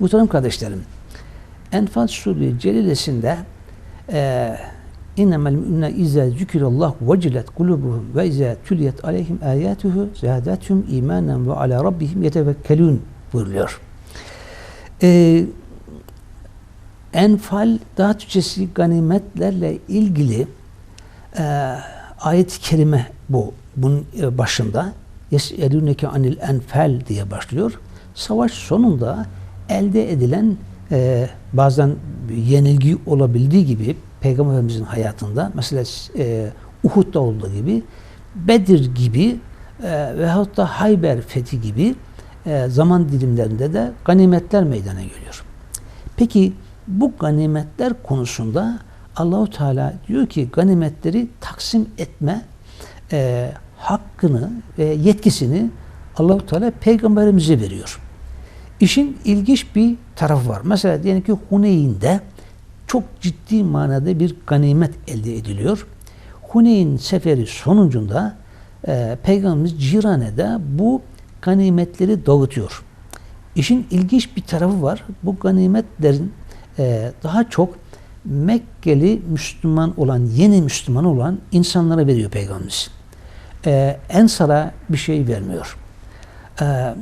Muhterem kardeşlerim, Enfal Suresi Celilesinde e, İnnemel mü'minne izâ zükirallah vecilet kulubuhum ve izâ tüliyet aleyhim âyâtuhu zâdâthum îmânen ve alâ rabbihim yetevekkelûn buyuruyor. E, Enfal daha Türkçesi ganimetlerle ilgili e, ayet-i kerime bu. Bunun e, başında Yes'elûneke anil enfal diye başlıyor. Savaş sonunda elde edilen e, bazen yenilgi olabildiği gibi Peygamberimizin hayatında mesela e, Uhud'da olduğu gibi Bedir gibi e, veyahut da Hayber fethi gibi e, zaman dilimlerinde de ganimetler meydana geliyor. Peki bu ganimetler konusunda Allahu Teala diyor ki ganimetleri taksim etme e, hakkını ve yetkisini Allahu Teala peygamberimize veriyor. İşin ilginç bir tarafı var. Mesela diyelim ki Huneyn'de çok ciddi manada bir ganimet elde ediliyor. Huneyn seferi sonucunda e, Peygamberimiz Cirane'de bu ganimetleri dağıtıyor. İşin ilginç bir tarafı var. Bu ganimetlerin e, daha çok Mekkeli Müslüman olan, yeni Müslüman olan insanlara veriyor Peygamberimiz. E, Ensar'a bir şey vermiyor. E,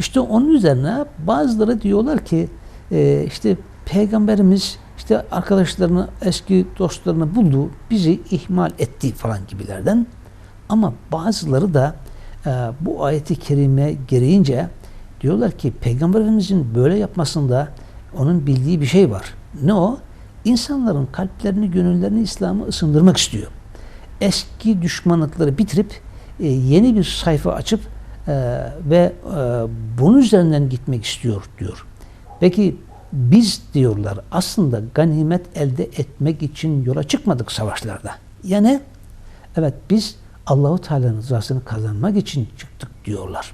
işte onun üzerine bazıları diyorlar ki e, işte Peygamberimiz işte arkadaşlarını, eski dostlarını buldu, bizi ihmal etti falan gibilerden. Ama bazıları da e, bu ayeti kerime gereğince diyorlar ki Peygamberimizin böyle yapmasında onun bildiği bir şey var. Ne o? İnsanların kalplerini, gönüllerini İslam'a ısındırmak istiyor. Eski düşmanlıkları bitirip e, yeni bir sayfa açıp e, ve e, bunun üzerinden gitmek istiyor diyor. Peki biz diyorlar aslında ganimet elde etmek için yola çıkmadık savaşlarda. Yani evet biz Allahu Teala'nın rızasını kazanmak için çıktık diyorlar.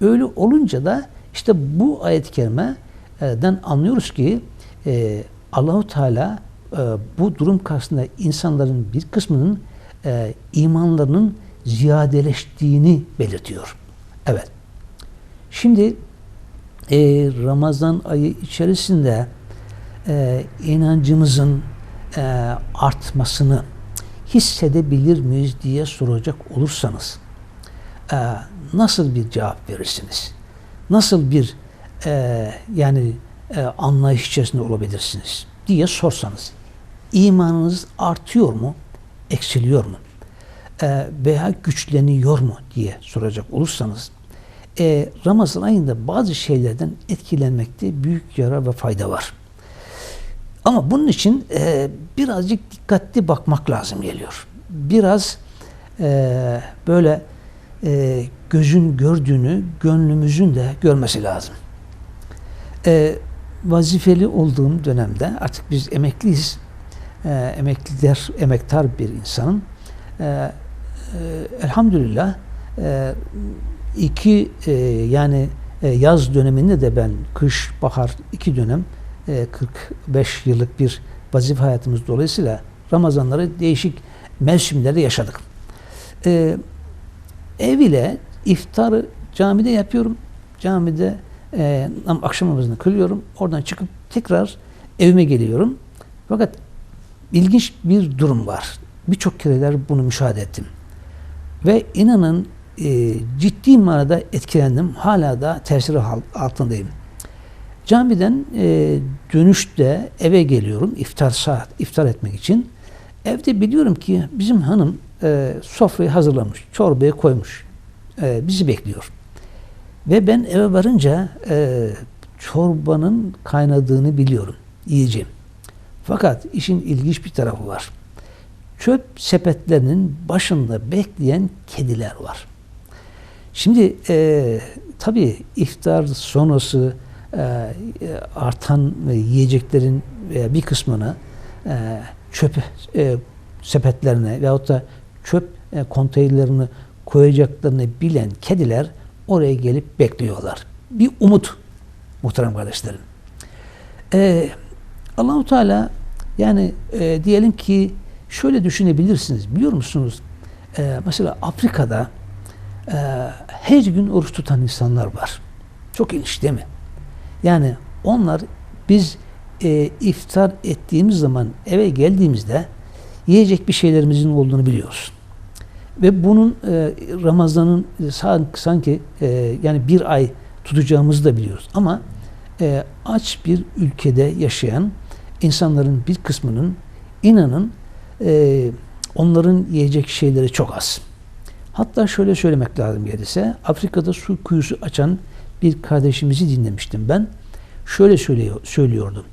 Öyle olunca da işte bu ayet-i kerimeden anlıyoruz ki e, Allahu Teala e, bu durum karşısında insanların bir kısmının e, imanlarının ziyadeleştiğini belirtiyor. Evet. Şimdi e, Ramazan ayı içerisinde e, inancımızın e, artmasını hissedebilir miyiz diye soracak olursanız e, nasıl bir cevap verirsiniz? Nasıl bir e, yani e, anlayış içerisinde olabilirsiniz diye sorsanız imanınız artıyor mu, eksiliyor mu? E, veya güçleniyor mu diye soracak olursanız e, Ramazan ayında bazı şeylerden etkilenmekte büyük yarar ve fayda var. Ama bunun için e, birazcık dikkatli bakmak lazım geliyor. Biraz e, böyle e, gözün gördüğünü gönlümüzün de görmesi lazım. E, vazifeli olduğum dönemde artık biz emekliyiz. E, emekliler, emektar bir insanın. E, e, elhamdülillah e, iki e, yani e, yaz döneminde de ben kış, bahar iki dönem e, 45 yıllık bir vazife hayatımız dolayısıyla Ramazanları değişik mevsimlerde yaşadık. E, ev ile iftarı camide yapıyorum. Camide e, akşam namazını kılıyorum. Oradan çıkıp tekrar evime geliyorum. Fakat ilginç bir durum var. Birçok kereler bunu müşahede ettim. Ve inanın e, ciddi manada etkilendim. Hala da tesiri altındayım. Camiden e, dönüşte eve geliyorum iftar saat iftar etmek için. Evde biliyorum ki bizim hanım e, sofrayı hazırlamış, çorbayı koymuş. E, bizi bekliyor. Ve ben eve varınca e, çorbanın kaynadığını biliyorum. Yiyeceğim. Fakat işin ilginç bir tarafı var. Çöp sepetlerinin başında bekleyen kediler var. Şimdi e, tabii iftar sonrası e, artan yiyeceklerin veya bir kısmını e, çöp e, sepetlerine veyahut da çöp e, konteynerlerini koyacaklarını bilen kediler oraya gelip bekliyorlar. Bir umut muhterem kardeşlerim. Ee, Allahu Teala yani e, diyelim ki şöyle düşünebilirsiniz. Biliyor musunuz? E, mesela Afrika'da e, her gün oruç tutan insanlar var. Çok ilginç değil mi? Yani onlar biz e, iftar ettiğimiz zaman eve geldiğimizde yiyecek bir şeylerimizin olduğunu biliyoruz. Ve bunun e, Ramazan'ın e, sanki, sanki e, yani bir ay tutacağımızı da biliyoruz. Ama e, aç bir ülkede yaşayan insanların bir kısmının inanın e, onların yiyecek şeyleri çok az. Hatta şöyle söylemek lazım gelirse Afrika'da su kuyusu açan bir kardeşimizi dinlemiştim ben. Şöyle söylüyor, söylüyordu.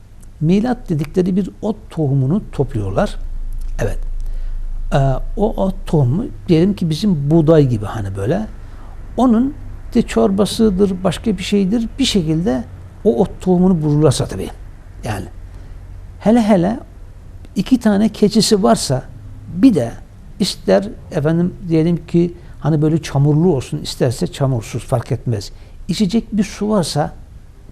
Milat dedikleri bir ot tohumunu topluyorlar. Evet. Ee, o ot tohumu diyelim ki bizim buğday gibi hani böyle. Onun de çorbasıdır, başka bir şeydir. Bir şekilde o ot tohumunu bulurlarsa tabii. Yani hele hele iki tane keçisi varsa bir de ister efendim diyelim ki hani böyle çamurlu olsun isterse çamursuz fark etmez. İçecek bir su varsa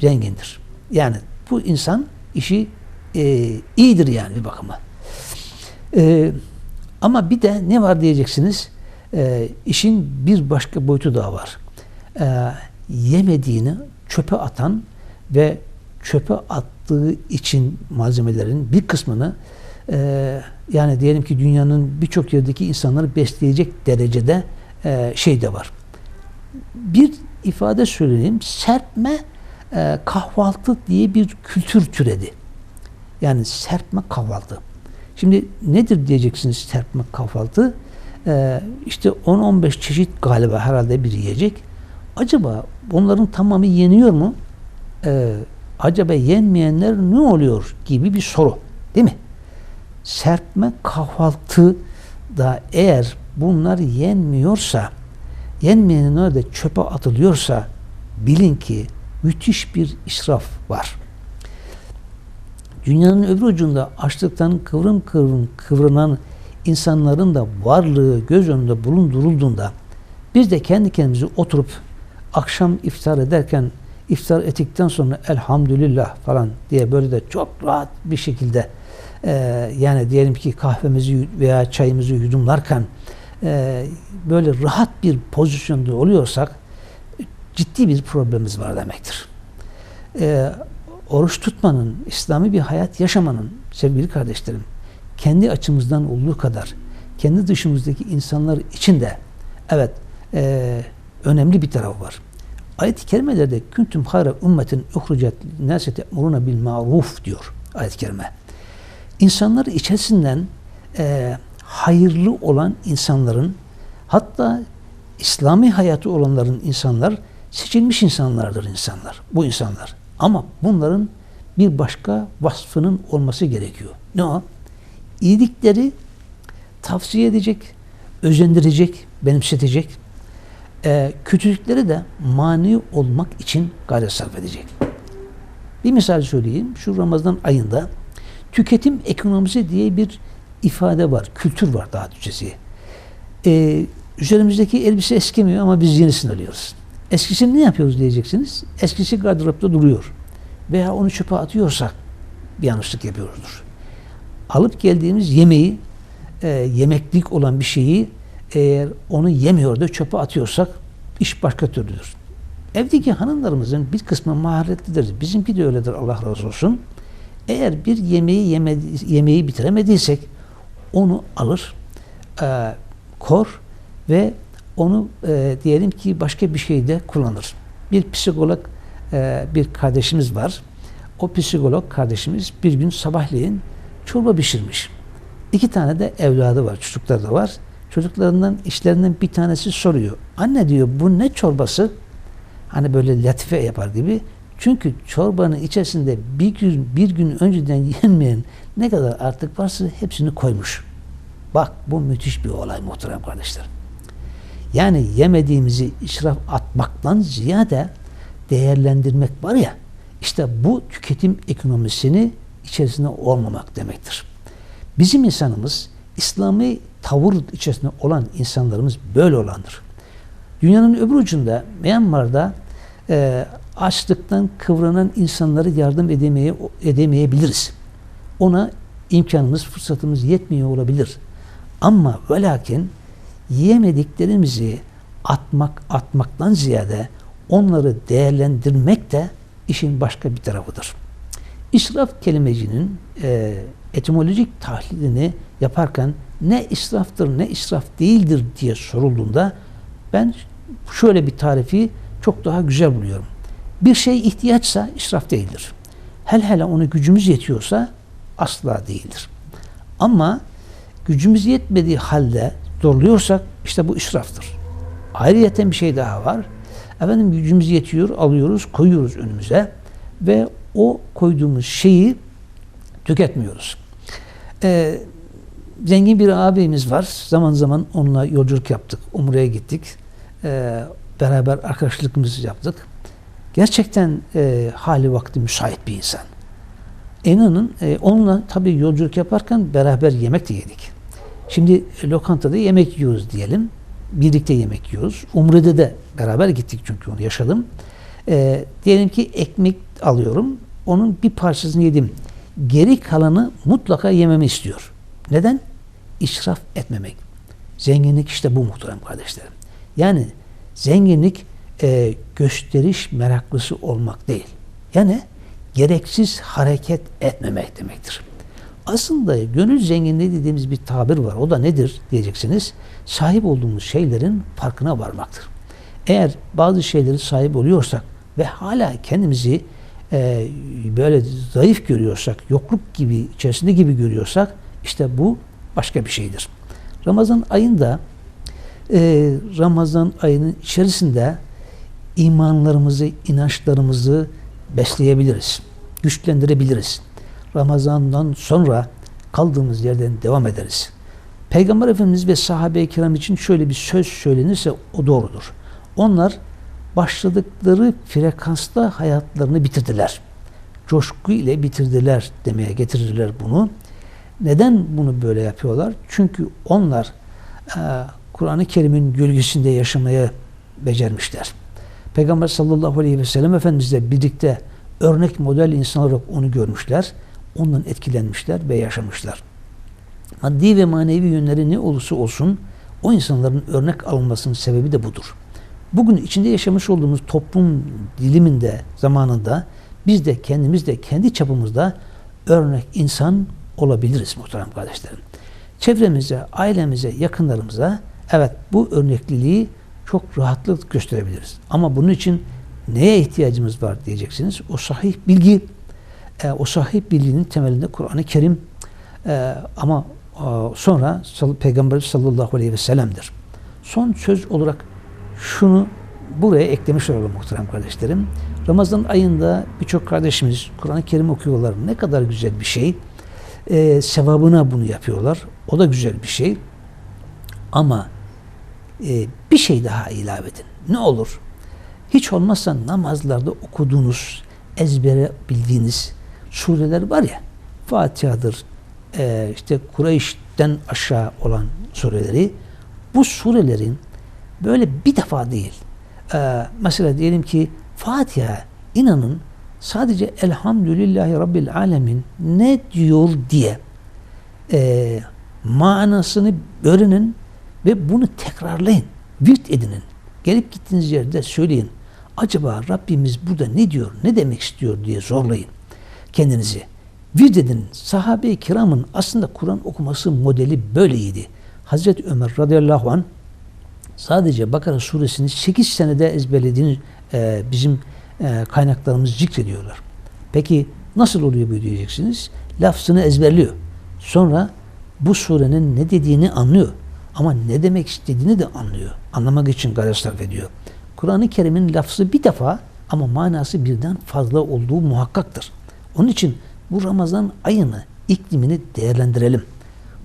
zengindir. Yani bu insan işi e, iyidir yani bir bakıma. E, ama bir de ne var diyeceksiniz? E, işin bir başka boyutu daha var. E, yemediğini çöpe atan ve çöpe attığı için malzemelerin bir kısmını e, yani diyelim ki dünyanın birçok yerdeki insanları besleyecek derecede e, şey de var. Bir ifade söyleyeyim. Serpme e, kahvaltı diye bir kültür türedi. Yani serpme kahvaltı. Şimdi nedir diyeceksiniz serpme kahvaltı? E, işte 10-15 çeşit galiba herhalde bir yiyecek. Acaba bunların tamamı yeniyor mu? E, acaba yenmeyenler ne oluyor gibi bir soru. Değil mi? Serpme kahvaltı da eğer bunlar yenmiyorsa yenmeyenin orada çöpe atılıyorsa bilin ki müthiş bir israf var. Dünyanın öbür ucunda açlıktan kıvrım kıvrım kıvranan insanların da varlığı göz önünde bulundurulduğunda biz de kendi kendimizi oturup akşam iftar ederken iftar ettikten sonra elhamdülillah falan diye böyle de çok rahat bir şekilde e, yani diyelim ki kahvemizi veya çayımızı yudumlarken e, böyle rahat bir pozisyonda oluyorsak ciddi bir problemimiz var demektir. E, oruç tutmanın, İslami bir hayat yaşamanın sevgili kardeşlerim kendi açımızdan olduğu kadar kendi dışımızdaki insanlar için de evet e, önemli bir tarafı var. Ayet-i kerimelerde küntüm hayra ümmetin uhrucet nâse te'muruna bil maruf diyor ayet-i kerime. İnsanlar içerisinden e, hayırlı olan insanların hatta İslami hayatı olanların insanlar seçilmiş insanlardır insanlar. Bu insanlar. Ama bunların bir başka vasfının olması gerekiyor. Ne o? İyilikleri tavsiye edecek, özendirecek, benimsetecek. E, kötülükleri de mani olmak için gayret sarf edecek. Bir misal söyleyeyim. Şu Ramazan ayında tüketim ekonomisi diye bir ifade var, kültür var daha Türkçesi. Ee, üzerimizdeki elbise eskimiyor ama biz yenisini alıyoruz. Eskisini ne yapıyoruz diyeceksiniz. Eskisi gardıropta duruyor. Veya onu çöpe atıyorsak bir yanlışlık yapıyoruzdur. Alıp geldiğimiz yemeği, e, yemeklik olan bir şeyi eğer onu yemiyor da çöpe atıyorsak iş başka türlüdür. Evdeki hanımlarımızın bir kısmı maharetlidir. Bizimki de öyledir Allah razı olsun. Eğer bir yemeği yemedi, yemeği bitiremediysek onu alır, e, kor ve onu e, diyelim ki başka bir şeyde kullanır. Bir psikolog e, bir kardeşimiz var. O psikolog kardeşimiz bir gün sabahleyin çorba pişirmiş. İki tane de evladı var, çocuklar da var. Çocuklarından işlerinden bir tanesi soruyor. Anne diyor bu ne çorbası? Hani böyle latife yapar gibi. Çünkü çorbanın içerisinde bir gün, bir gün önceden yenmeyen ne kadar artık varsa hepsini koymuş. Bak bu müthiş bir olay muhterem kardeşlerim. Yani yemediğimizi israf atmaktan ziyade değerlendirmek var ya işte bu tüketim ekonomisini içerisinde olmamak demektir. Bizim insanımız İslami tavır içerisinde olan insanlarımız böyle olandır. Dünyanın öbür ucunda Myanmar'da e, açlıktan kıvranan insanları yardım edemeye, edemeyebiliriz. Ona imkanımız, fırsatımız yetmiyor olabilir. Ama ve lakin yiyemediklerimizi atmak, atmaktan ziyade onları değerlendirmek de işin başka bir tarafıdır. İsraf kelimecinin e, etimolojik tahlilini yaparken ne israftır ne israf değildir diye sorulduğunda ben şöyle bir tarifi çok daha güzel buluyorum. Bir şey ihtiyaçsa israf değildir. Hel hele onu gücümüz yetiyorsa asla değildir. Ama gücümüz yetmediği halde zorluyorsak işte bu israftır. Ayrıyeten bir şey daha var. Efendim gücümüz yetiyor, alıyoruz, koyuyoruz önümüze ve o koyduğumuz şeyi tüketmiyoruz. Ee, zengin bir ağabeyimiz var. Zaman zaman onunla yolculuk yaptık. Umre'ye gittik. Ee, beraber arkadaşlıkımızı yaptık. Gerçekten e, hali vakti müsait bir insan. İnanın e, onunla tabii yolculuk yaparken beraber yemek de yedik. Şimdi lokantada yemek yiyoruz diyelim. Birlikte yemek yiyoruz. Umre'de de beraber gittik çünkü onu yaşadım. E, diyelim ki ekmek alıyorum. Onun bir parçasını yedim. Geri kalanı mutlaka yememi istiyor. Neden? İsraf etmemek. Zenginlik işte bu muhterem kardeşlerim. Yani zenginlik e, gösteriş meraklısı olmak değil. Yani gereksiz hareket etmemek demektir. Aslında gönül zenginliği dediğimiz bir tabir var. O da nedir diyeceksiniz. Sahip olduğumuz şeylerin farkına varmaktır. Eğer bazı şeyleri sahip oluyorsak ve hala kendimizi e, böyle zayıf görüyorsak, yokluk gibi, içerisinde gibi görüyorsak işte bu başka bir şeydir. Ramazan ayında e, Ramazan ayının içerisinde imanlarımızı, inançlarımızı besleyebiliriz, güçlendirebiliriz. Ramazan'dan sonra kaldığımız yerden devam ederiz. Peygamber Efendimiz ve sahabe-i kiram için şöyle bir söz söylenirse o doğrudur. Onlar başladıkları frekansta hayatlarını bitirdiler. Coşku ile bitirdiler demeye getirirler bunu. Neden bunu böyle yapıyorlar? Çünkü onlar e, Kur'an-ı Kerim'in gölgesinde yaşamaya becermişler. Peygamber sallallahu aleyhi ve sellem Efendimizle birlikte örnek model insan olarak onu görmüşler. Ondan etkilenmişler ve yaşamışlar. Maddi ve manevi yönleri ne olursa olsun o insanların örnek alınmasının sebebi de budur. Bugün içinde yaşamış olduğumuz toplum diliminde, zamanında biz de kendimiz de kendi çapımızda örnek insan olabiliriz muhterem kardeşlerim. Çevremize, ailemize, yakınlarımıza evet bu örnekliliği çok rahatlık gösterebiliriz. Ama bunun için neye ihtiyacımız var diyeceksiniz. O sahih bilgi, e, o sahih bilginin temelinde Kur'an-ı Kerim e, ama e, sonra Peygamber sallallahu aleyhi ve sellem'dir. Son söz olarak şunu buraya eklemiş olalım muhterem kardeşlerim. Ramazan ayında birçok kardeşimiz Kur'an-ı Kerim okuyorlar. Ne kadar güzel bir şey. E, sevabına bunu yapıyorlar. O da güzel bir şey. Ama e, bir şey daha ilave edin. Ne olur? Hiç olmazsa namazlarda okuduğunuz, ezbere bildiğiniz sureler var ya, Fatiha'dır, e, işte Kureyş'ten aşağı olan sureleri, bu surelerin böyle bir defa değil. E, mesela diyelim ki Fatiha, inanın sadece Elhamdülillahi Rabbil Alemin ne diyor diye e, manasını öğrenin ve bunu tekrarlayın. Virt edinin. Gelip gittiğiniz yerde söyleyin. Acaba Rabbimiz burada ne diyor, ne demek istiyor diye zorlayın kendinizi. Virt edin. Sahabe-i kiramın aslında Kur'an okuması modeli böyleydi. Hazreti Ömer radıyallahu an sadece Bakara suresini 8 senede ezberlediğini e, bizim e, kaynaklarımız zikrediyorlar. Peki nasıl oluyor bu diyeceksiniz? Lafzını ezberliyor. Sonra bu surenin ne dediğini anlıyor. Ama ne demek istediğini de anlıyor. Anlamak için gayret sarf ediyor. Kur'an-ı Kerim'in lafzı bir defa ama manası birden fazla olduğu muhakkaktır. Onun için bu Ramazan ayını, iklimini değerlendirelim.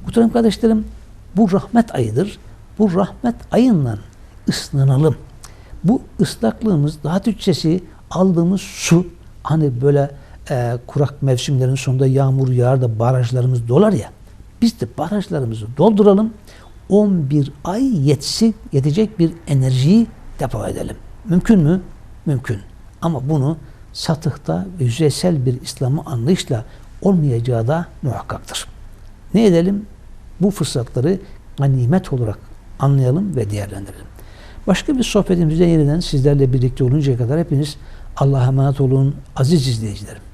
Muhterem kardeşlerim, bu rahmet ayıdır. Bu rahmet ayından ıslanalım. Bu ıslaklığımız, daha Türkçesi aldığımız su, hani böyle e, kurak mevsimlerin sonunda yağmur yağar da barajlarımız dolar ya, biz de barajlarımızı dolduralım. 11 ay yetsi, yetecek bir enerjiyi depo edelim. Mümkün mü? Mümkün. Ama bunu satıhta ve yüzeysel bir İslam'ı anlayışla olmayacağı da muhakkaktır. Ne edelim? Bu fırsatları nimet olarak anlayalım ve değerlendirelim. Başka bir sohbetimizde yeniden sizlerle birlikte oluncaya kadar hepiniz Allah'a emanet olun aziz izleyicilerim.